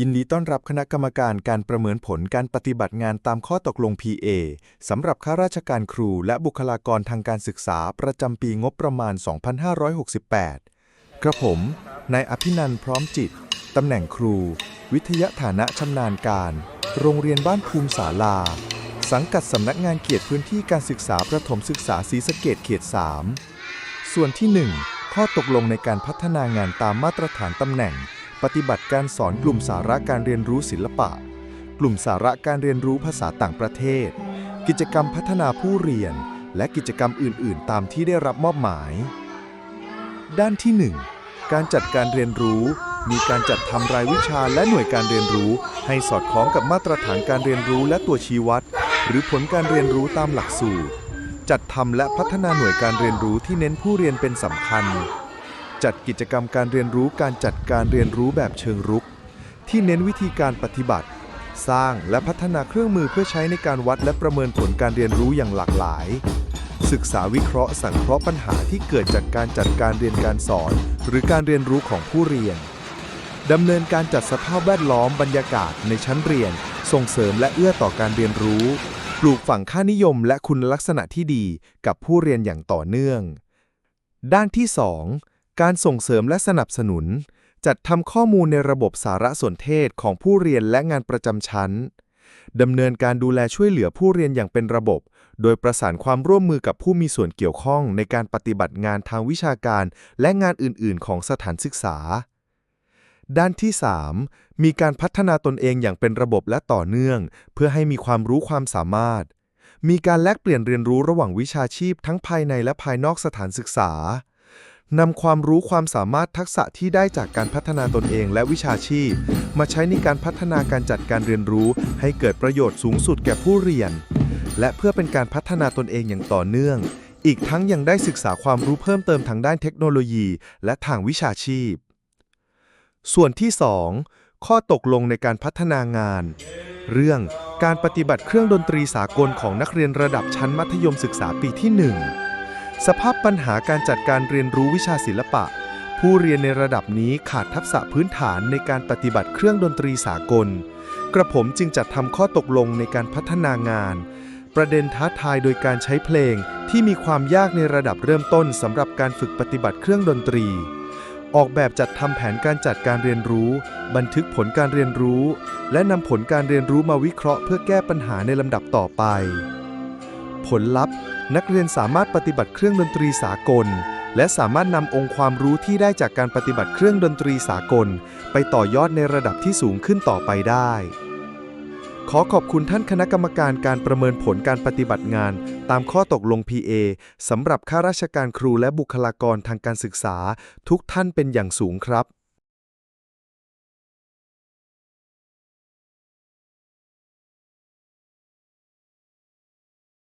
ยินดีต้อนรับคณะกรรมการการประเมินผลการปฏิบัติงานตามข้อตกลง PA สำหรับข้าราชการครูและบุคลากรทางการศึกษาประจำปีงบประมาณ 2568 กระผม นายอภินันพร้อมจิต ตำแหน่งครู วิทยาฐานะชำนาญการ โรงเรียนบ้านภูมิศาลา สังกัดสำนักงานเขตพื้นที่การศึกษาประถมศึกษาศรีสะเกดเขต 3 ส่วนที่ 1 ข้อตกลงในการพัฒนางานตามมาตรฐานตำแหน่ง ปฏิบัติการสอนกลุ่มสาระการเรียนรู้ศิลปะ กลุ่มสาระการเรียนรู้ภาษาต่างประเทศ กิจกรรมพัฒนาผู้เรียน และกิจกรรมอื่น ๆ ตามที่ได้รับมอบหมาย ด้านที่ 1 การจัดการเรียนรู้ มีการจัดทำรายวิชาและหน่วยการเรียนรู้ ให้สอดคล้องกับมาตรฐานการเรียนรู้และตัวชี้วัด หรือผลการเรียนรู้ตามหลักสูตร จัดทำและพัฒนาหน่วยการเรียนรู้ที่เน้นผู้เรียนเป็นสำคัญ จัดกิจกรรมการเรียนรู้การจัดการเรียนรู้แบบเชิงรุก ที่เน้นวิธีการปฏิบัติ สร้างและพัฒนาเครื่องมือเพื่อใช้ในการวัดและประเมินผลการเรียนรู้อย่างหลากหลาย ศึกษาวิเคราะห์สังเคราะห์ปัญหาที่เกิดจากการจัดการเรียนการสอน หรือการเรียนรู้ของผู้เรียนดำเนินการจัดสภาพแวดล้อมบรรยากาศในชั้นเรียน ส่งเสริมและเอื้อต่อการเรียนรู้ ปลูกฝังค่านิยมและคุณลักษณะที่ดีกับผู้เรียนอย่างต่อเนื่อง ด้านที่ 2 การส่งเสริมและสนับสนุน จัดทำข้อมูลในระบบสารสนเทศของผู้เรียนและงานประจำชั้นดำเนินการดูแลช่วยเหลือผู้เรียนอย่างเป็นระบบ โดยประสานความร่วมมือกับผู้มีส่วนเกี่ยวข้องในการปฏิบัติงานทางวิชาการ และงานอื่น ๆ ของสถานศึกษา ด้านที่ 3 มีการพัฒนาตนเองอย่างเป็นระบบและต่อเนื่อง เพื่อให้มีความรู้ความสามารถ มีการแลกเปลี่ยนเรียนรู้ระหว่างวิชาชีพทั้งภายในและภายนอกสถานศึกษา นำความรู้ความสามารถทักษะที่ได้จากการพัฒนาตนเองและวิชาชีพ มาใช้ในการพัฒนาการจัดการเรียนรู้ ให้เกิดประโยชน์สูงสุดแก่ผู้เรียน และเพื่อเป็นการพัฒนาตนเองอย่างต่อเนื่อง อีกทั้งยังได้ศึกษาความรู้เพิ่มเติมทางด้านเทคโนโลยี และทางวิชาชีพ ส่วนที่ 2 ข้อตกลงในการพัฒนางาน เรื่องการปฏิบัติเครื่องดนตรีสากลของนักเรียนระดับชั้นมัธยมศึกษาปีที่ 1 สภาพปัญหาการจัดการเรียนรู้วิชาศิลปะ ผู้เรียนในระดับนี้ขาดทักษะพื้นฐานในการปฏิบัติเครื่องดนตรีสากล กระผมจึงจัดทำข้อตกลงในการพัฒนางาน ประเด็นท้าทายโดยการใช้เพลงที่มีความยากในระดับเริ่มต้นสำหรับการฝึกปฏิบัติเครื่องดนตรี ออกแบบจัดทำแผนการจัดการเรียนรู้ บันทึกผลการเรียนรู้ และนำผลการเรียนรู้มาวิเคราะห์เพื่อแก้ปัญหาในลำดับต่อไป ผลลัพธ์ นักเรียนสามารถปฏิบัติเครื่องดนตรีสากล และสามารถนำองค์ความรู้ที่ได้จากการปฏิบัติเครื่องดนตรีสากล ไปต่อยอดในระดับที่สูงขึ้นต่อไปได้ ขอขอบคุณท่านคณะกรรมการการประเมินผลการปฏิบัติงาน ตามข้อตกลง PA สำหรับข้าราชการครูและบุคลากรทางการศึกษา ทุกท่านเป็นอย่างสูงครับ